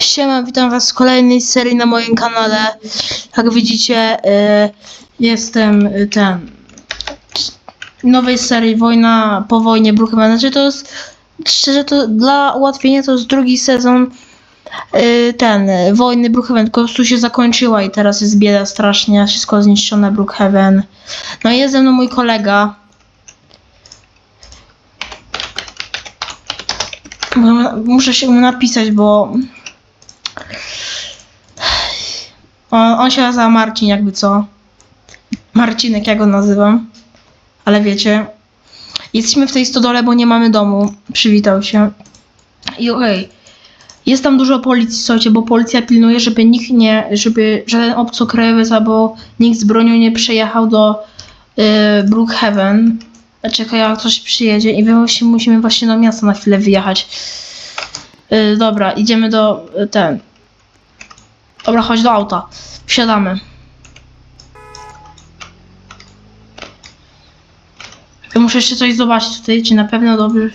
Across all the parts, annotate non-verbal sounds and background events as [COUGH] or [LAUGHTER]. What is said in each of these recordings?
Siema, witam was w kolejnej serii na moim kanale. Jak widzicie, y, jestem y, ten nowej serii Wojna po wojnie Brookhaven. Znaczy to jest, szczerze to dla ułatwienia to jest drugi sezon y, ten, Wojny Brookhaven. Po prostu się zakończyła i teraz jest bieda strasznie, wszystko zniszczone Brookhaven. No i jest ze mną mój kolega. Muszę się mu napisać, bo on, on się nazywa Marcin, jakby co. Marcinek, ja go nazywam. Ale wiecie, jesteśmy w tej stodole, bo nie mamy domu. Przywitał się. I okej. Jest tam dużo policji, słuchajcie, bo policja pilnuje, żeby nikt nie, żeby żaden obcokrajowiec albo nikt z bronią nie przejechał do y, Brookhaven. Czekaj, jak ktoś przyjedzie i my musimy właśnie do miasta na chwilę wyjechać. Y, dobra, idziemy do y, ten. Dobra, chodź do auta. Wsiadamy. Ja muszę jeszcze coś zobaczyć tutaj, czy na pewno dobrze.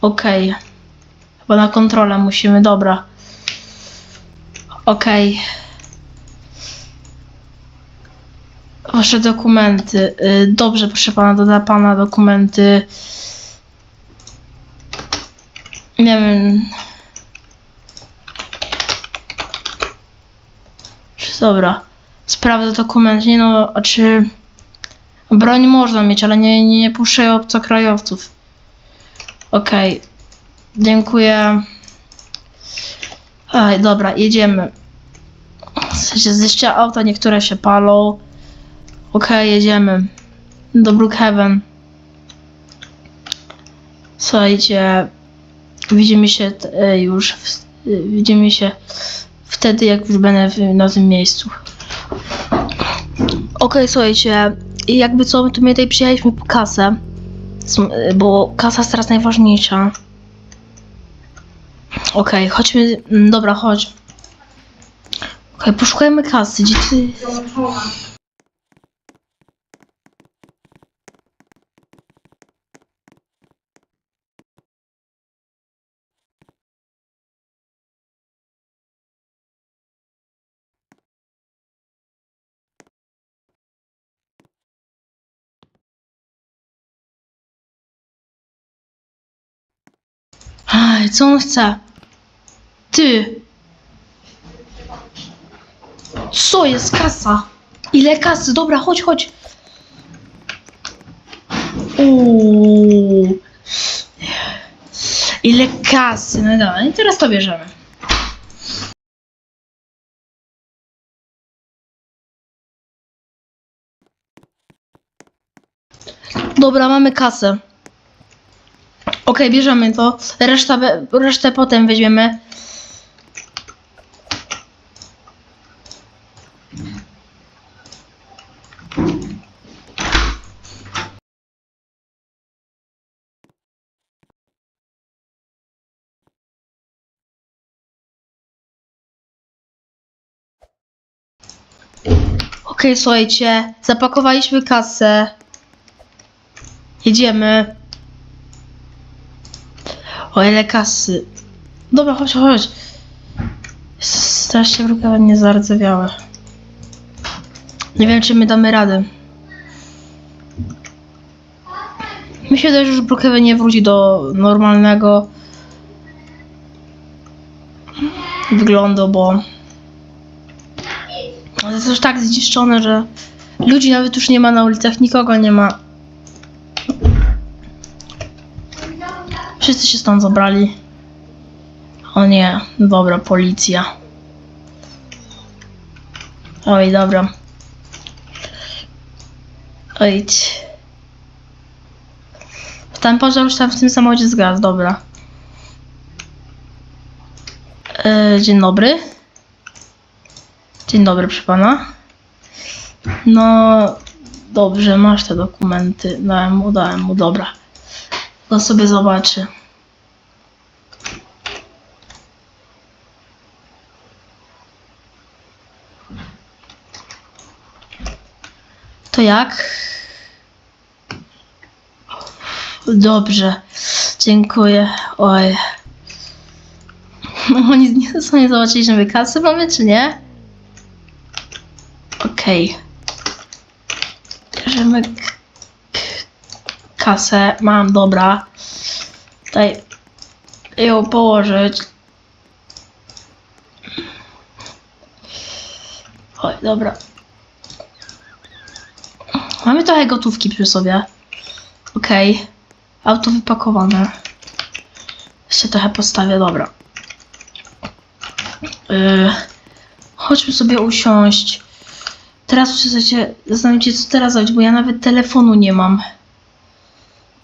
Okej. Chyba na kontrolę musimy, dobra. Okej. Wasze dokumenty. Y, Dobrze, proszę pana, doda pana dokumenty. Nie wiem. Dobra. Sprawdzę dokument. Nie no, a czy... Broń można mieć, ale nie, nie, nie obcokrajowców. Okej. Dziękuję. Aj, dobra, jedziemy. W sensie zniszczę auta, niektóre się palą. Okej, jedziemy. Do Brookhaven. Słuchajcie, widzimy się e, już, w, e, widzimy się wtedy, jak już będę w, na tym miejscu. Okej, słuchajcie, i jakby co, tu my tutaj przyjechaliśmy po kasę, e, bo kasa jest teraz najważniejsza. Okej, chodźmy, mm, dobra, chodź. Okej, poszukajmy kasy, gdzie ty... Chce? Ty! Co jest kasa? Ile kasy? Dobra, chodź, chodź. Uuu. Ile kasy? No dobra, i teraz to bierzemy. Dobra, mamy kasę. Okej, bierzemy to. Reszta, resztę potem weźmiemy. Okej, słuchajcie, zapakowaliśmy kasę. Jedziemy. O ile kasy. Dobra, chodź, chodź. Strasznie wróga nie zardzewiałe. Nie wiem, czy my damy radę. Myślę też, że już Brookhaven nie wróci do normalnego wyglądu, bo to jest już tak zniszczone, że ludzi nawet już nie ma na ulicach, nikogo nie ma. Wszyscy się stąd zabrali. O nie, dobra, policja. Oj, dobra. Oj. Ten pożar już tam w tym samochodzie zgasł, dobra. E, dzień dobry. Dzień dobry, proszę pana. No, dobrze, masz te dokumenty. Dałem mu, dałem mu, dobra. To sobie zobaczy. Jak? Dobrze. Dziękuję. Oj. No [LAUGHS] oni nie, są nie zobaczyli, że my kasy mamy, czy nie? Okej. Bierzemy k- k- kasę. Mam, dobra. Tutaj ją położyć. Oj, dobra. Mamy trochę gotówki przy sobie. Okej. Auto wypakowane. Jeszcze trochę postawię, dobra. Yy, chodźmy sobie usiąść. Teraz się zastanowić się, co teraz zrobić, bo ja nawet telefonu nie mam.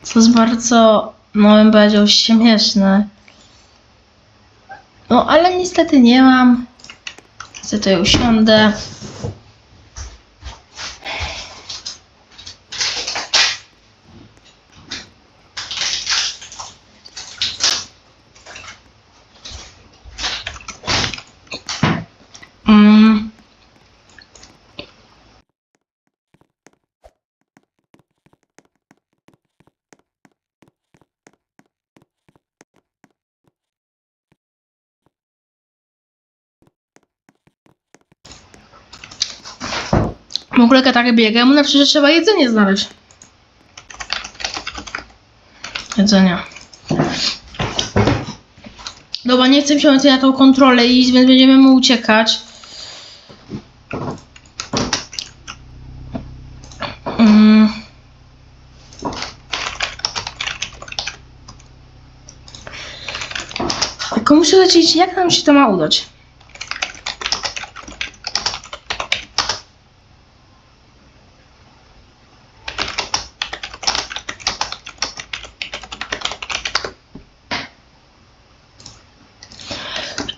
Co jest bardzo, no bym powiedział, śmieszne. No, ale niestety nie mam. Niestety usiądę. Mm. W ogóle tak biegam, ale przecież trzeba jedzenie znaleźć. Jedzenia. Dobra, nie chcę więcej na tą kontrolę iść, więc będziemy mu uciekać. Mm. Tylko muszę lecieć, jak nam się to ma udać?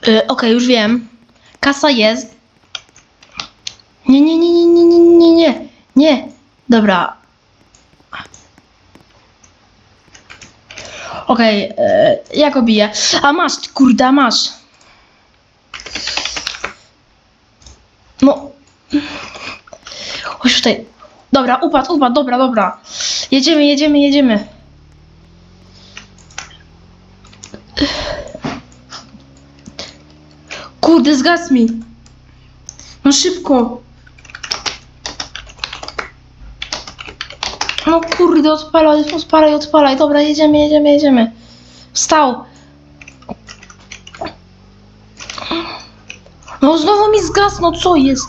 Y, Okej, już wiem. Kasa jest. Nie, nie, nie, nie, nie, nie, nie, nie. Nie. Dobra. Okej, y, ja go biję. A masz, kurde, a masz. No. Chodź tutaj. Dobra, upadł, upadł, dobra, dobra. Jedziemy, jedziemy, jedziemy. Kurde, zgasł mi. No szybko. No kurde, odpalaj, odpalaj, odpalaj. Dobra, jedziemy, jedziemy, jedziemy. Wstał. No znowu mi zgasł, no co jest?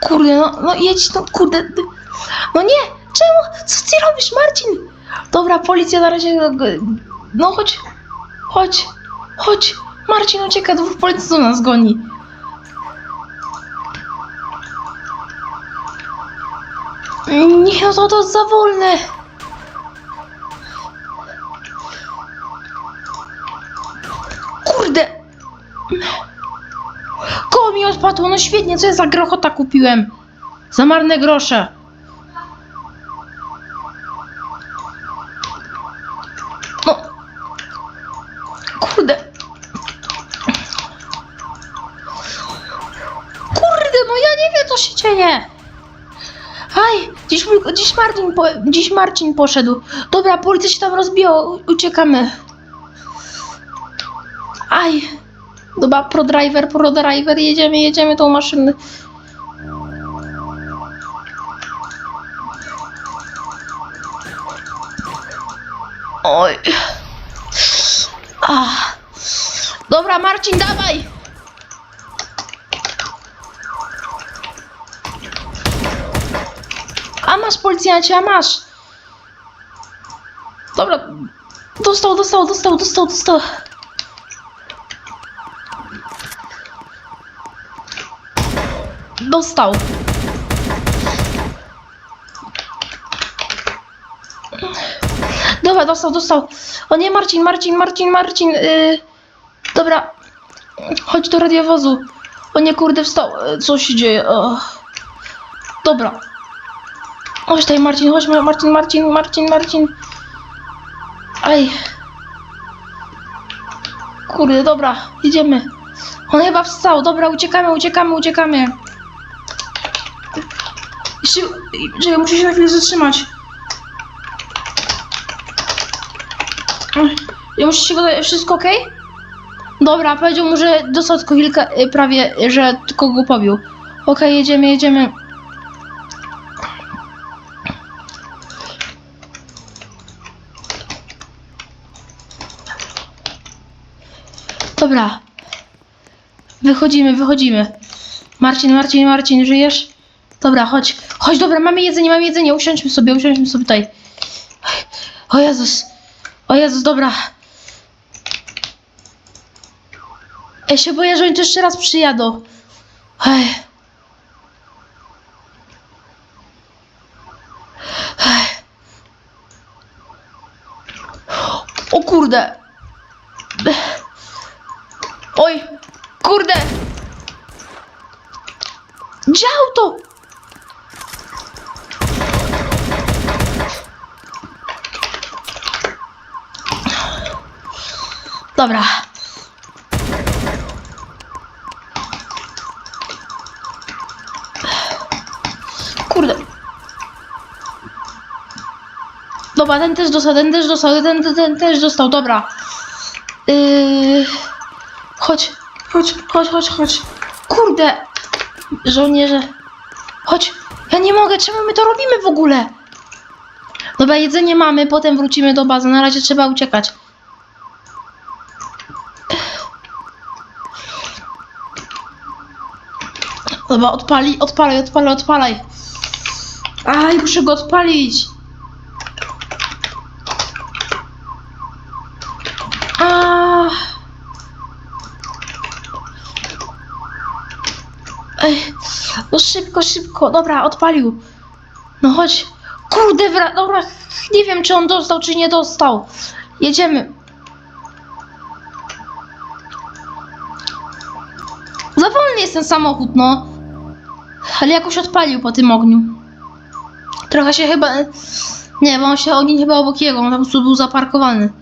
Kurde, no, no jedź, no kurde. No nie, czemu? Co ty robisz, Marcin? Dobra, policja na razie... No chodź, chodź, chodź. Marcin ucieka, dwóch policjantów nas goni. Nie, no to, to za wolne. Kurde. Koło mi odpadło, no świetnie, co ja za grochota kupiłem? Za marne grosze. No. Kurde. Kurde, no ja nie wiem, co się dzieje. Aj, dziś, mój- dziś, Marcin po, dziś Marcin poszedł. Dobra, policja się tam rozbiła, uciekamy. Aj. Dobra, pro driver, pro driver, jedziemy, jedziemy tą maszynę. Oj. Ach. Dobra, Marcin, dawaj! A masz policjancie, a masz! Dobra. Dostał, dostał, dostał, dostał, dostał. Dostał. Dobra, dostał, dostał. O nie, Marcin, Marcin, Marcin, Marcin. Yy... Dobra. Chodź do radiowozu. O nie, kurde, wstał. Yy, Co się dzieje? O. Dobra. Chodź tutaj, Marcin, chodź, Marcin, Marcin, Marcin, Marcin. Aj. Kurde, dobra, idziemy. On chyba wstał, dobra, uciekamy, uciekamy, uciekamy. Jeszcze, muszę się na chwilę zatrzymać. Już się go, wszystko ok? Dobra, powiedział mu, że dostał tylko kilka, y, prawie, że tylko go pobił. Okej, jedziemy, jedziemy. Dobra. Wychodzimy, wychodzimy. Marcin, Marcin, Marcin, żyjesz? Dobra, chodź. Chodź, dobra, mamy jedzenie, mamy jedzenie. Usiądźmy sobie, usiądźmy sobie tutaj. O Jezus. O Jezus, dobra. Ja się boję, że oni tu jeszcze raz przyjadą. Ej. Ej. O kurde. Oj, kurde. Gdzie auto? Dobra. Kurde. Dobra, ten też dostał, ten też dostał, ten, ten, ten też dostał, dobra. Chodź, chodź, chodź, chodź, chodź. Kurde. Żołnierze. Chodź. Ja nie mogę, czemu my to robimy w ogóle? Dobra, jedzenie mamy, potem wrócimy do bazy. Na razie trzeba uciekać. Dobra, odpali, odpalaj, odpalaj, odpalaj. Aj, muszę go odpalić. A. Ej, no szybko, szybko. Dobra, odpalił. No chodź. Kurde, wra- dobra. Nie wiem, czy on dostał, czy nie dostał. Jedziemy. Za wolny jest ten samochód, no. Ale jakoś odpalił po tym ogniu. Trochę się chyba... Nie, bo on się ogień chyba obok jego, on po prostu był zaparkowany.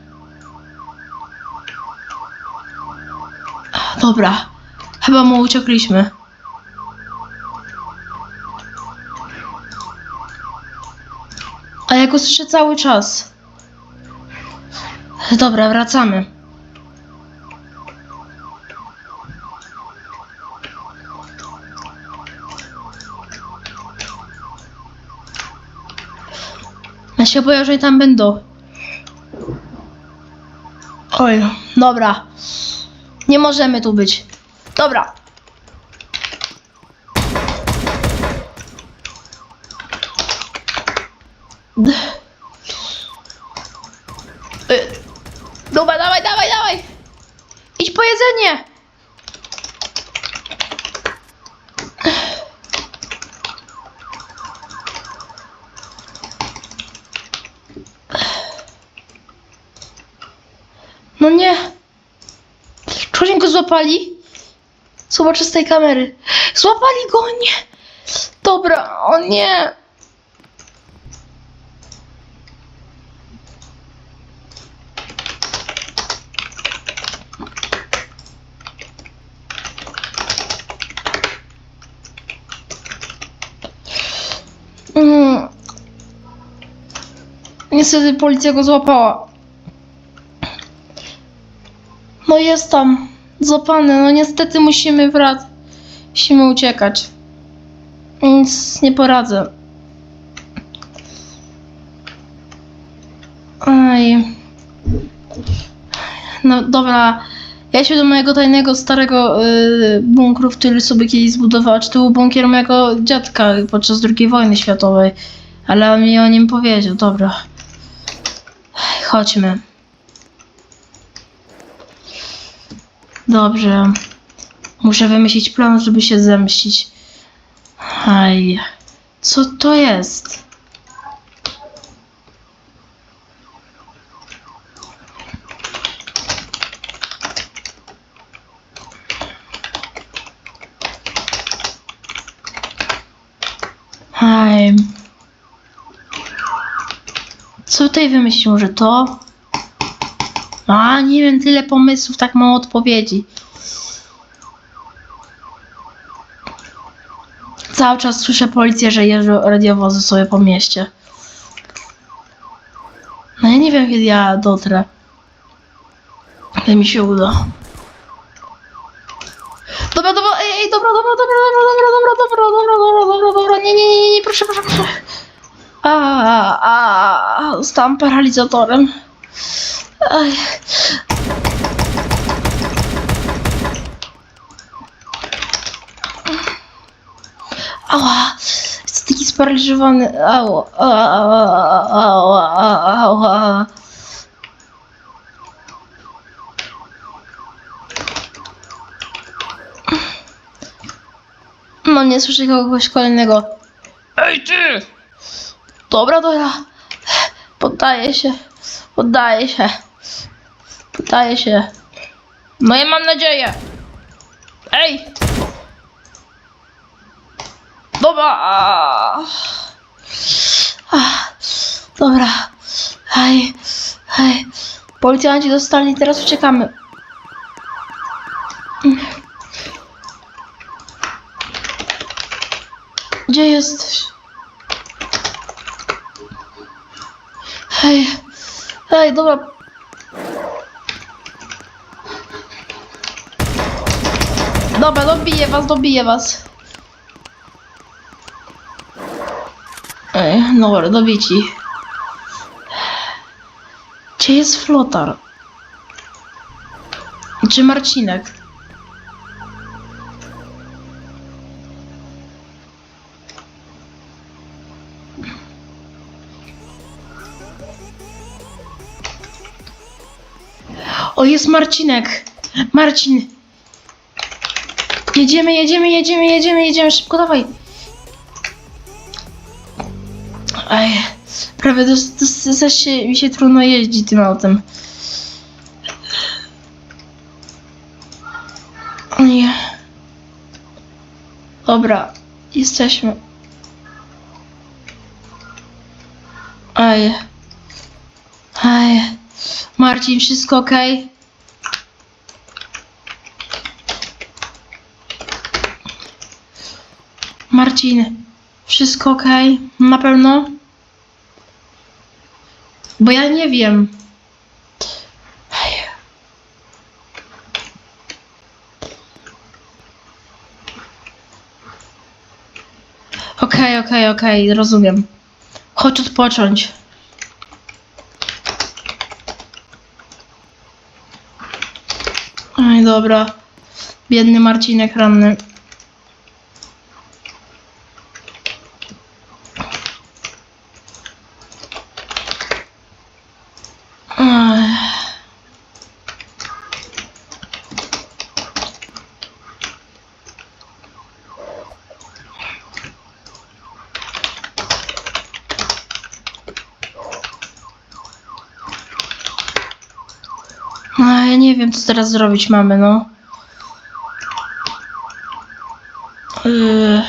Dobra. Chyba mu uciekliśmy. A ja cały czas. Dobra, wracamy. Ja się boję, że tam będą. Oj, dobra. Nie możemy tu być. Dobra. Dobra, dawaj, dawaj, dawaj. Idź po jedzenie. No nie. Czy oni go złapali? Zobaczę z tej kamery. Złapali go, nie. Dobra, o nie. Mm. Niestety policja go złapała. No jest tam. Złapany. No niestety musimy wracać. Musimy uciekać. Nic nie poradzę. Aj. No dobra. Ja się do mojego tajnego starego y, bunkru, który sobie kiedyś zbudowała. Czy to był bunkier mojego dziadka podczas II wojny światowej. Ale on mi o nim powiedział. Dobra. Chodźmy. Dobrze. Muszę wymyślić plan, żeby się zemścić. Aj. Co to jest? Aj. Co tutaj wymyślił, że to? A, nie wiem, tyle pomysłów, tak mało odpowiedzi. Cały czas słyszę policję, że jeżdżą radiowozy sobie po mieście. No ja nie wiem, kiedy ja dotrę. Ale mi się uda. Dobra, dobra, ej, ej, dobra, dobra, dobra, dobra, dobra, dobra, dobra, dobra, dobra, dobra, dobra, nie, nie, nie, nie, proszę, proszę, proszę. A, a, zostałam paralizatorem. Aj. Ała, jestem taki sparaliżowany. Ała, ała, ała, ała. No nie słyszę kogoś kolejnego. Ej ty! Dobra, dobra. Poddaję się. Poddaję się. Poddaję się. No ja mam nadzieję. Ej! Dobra. Ach, Dobra. Hej, hej. Policjanci dostali, teraz uciekamy. Gdzie jesteś? Hej, hej, dobra. Dobra, dobiję was, dobiję was. Ej, dobra, dobici. Gdzie jest flotar? Czy Marcinek? O, jest Marcinek. Marcin. Jedziemy, jedziemy, jedziemy, jedziemy, jedziemy. Szybko, dawaj. Aj, prawie do, do, zaś się, mi się trudno jeździ tym autem. Nie. Dobra, jesteśmy. Aj. Aj. Marcin, wszystko ok? Marcin, wszystko ok? Na pewno? Bo ja nie wiem. Ej. Okej, okej, okej, rozumiem. Chodź odpocząć. Oj, dobra. Biedny Marcinek ranny. Ech. No, ja nie wiem, co teraz zrobić mamy, no. Yy.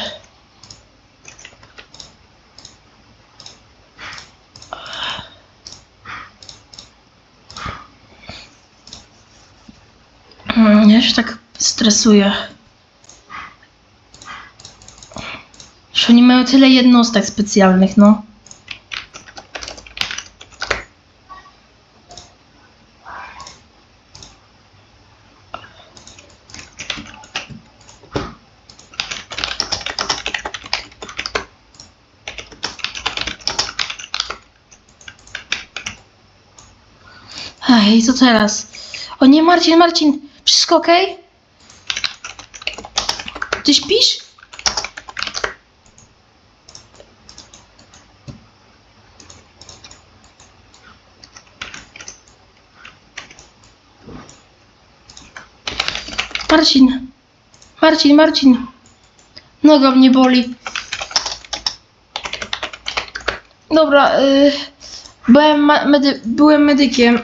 Mm, Ja się tak stresuję. Że oni mają tyle jednostek specjalnych, no. Ej, co teraz? O nie, Marcin, Marcin, wszystko okej? Ty śpisz? Marcin, Marcin, Marcin. Noga mnie boli. Dobra, y, byłem, medy- byłem medykiem.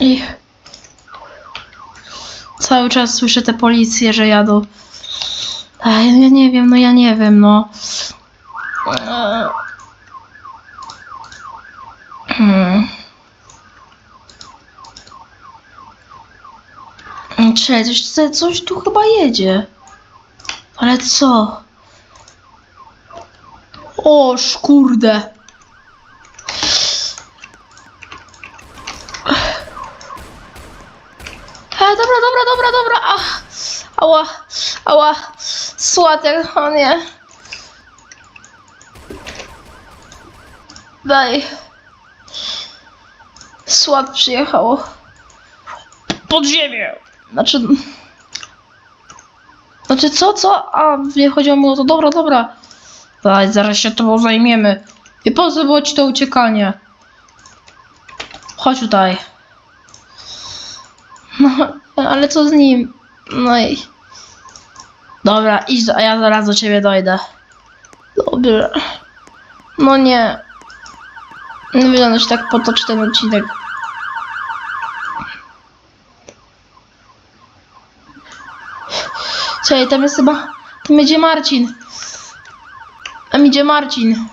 I cały czas słyszę te policje, że jadą. A ja nie wiem, no ja nie wiem, no. Hmm. Coś- coś tu chyba jedzie. Ale co? O, kurde. E, dobra, dobra, dobra, dobra. Ach, ała, ała. Słatek, o nie. Daj. Słat przyjechał. Pod ziemię. Znaczy... Znaczy co, co? A, nie chodziło mi o to. Dobra, dobra. Daj, zaraz się tobą zajmiemy. I po co było ci to uciekanie? Chodź tutaj. No, ale co z nim? No i... Dobra, idź, a ja zaraz do ciebie dojdę. Dobrze. No nie. Nie wygląda się tak potoczy ten odcinek. Czekaj, tam jest chyba... Tam idzie Marcin. Tam idzie Marcin.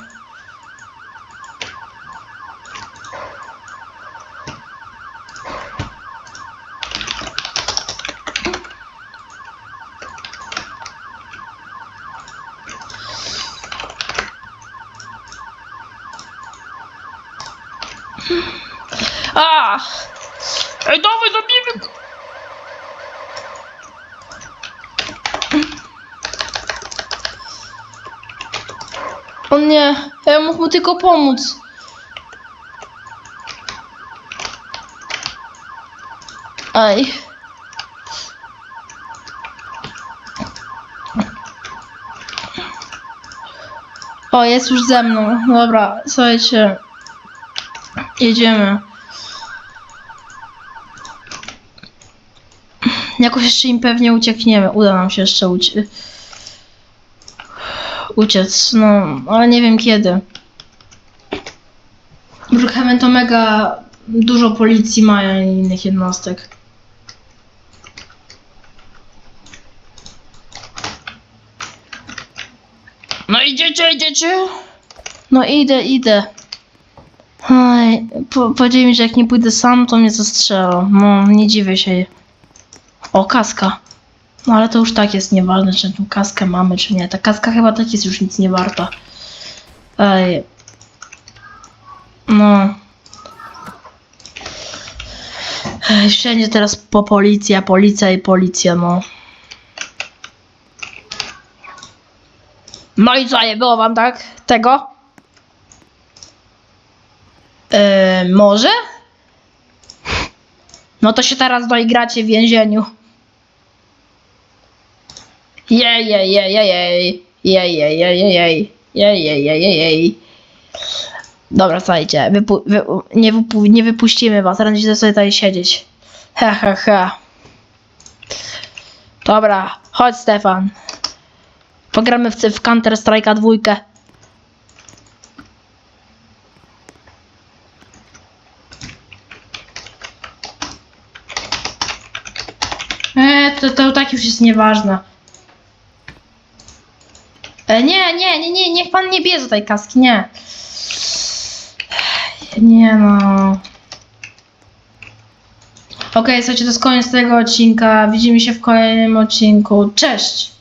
A! Ej, dawaj, zabijmy go! O nie, ja mógł mu tylko pomóc. Aj. O, jest już ze mną. Dobra, słuchajcie. Jedziemy. Jakoś jeszcze im pewnie uciekniemy. Uda nam się jeszcze ucie uciec. No, ale nie wiem kiedy. Brookhaven to mega dużo policji mają i innych jednostek. No idziecie, idziecie? No idę, idę. Oj, po, powiedzieli mi, że jak nie pójdę sam, to mnie zastrzelą. No, nie dziwię się. O, kaska. No ale to już tak jest nieważne, czy tą kaskę mamy, czy nie. Ta kaska chyba tak jest już nic nie warta. Ej. No. Ej, wszędzie teraz po policja, policja i policja, no. No i co, nie było wam tak? Tego? Eee, może? No to się teraz doigracie w więzieniu. Jej, jej, jej, jej. Jej, jej, jej, jej, jej. Jej, jej, jej, jej, jej. Dobra, słuchajcie, wypu- wy- nie, wypu- nie wypuścimy was, będziecie sobie tutaj siedzieć. Ha, ha, ha. Dobra, chodź Stefan. Pogramy w, w Counter Strike'a dwójkę. Eee, to, to tak już jest nieważne. E, nie, nie, nie, nie, niech pan nie bierze tej kaski, nie. Nie no. Okej, słuchajcie, to jest koniec tego odcinka. Widzimy się w kolejnym odcinku. Cześć!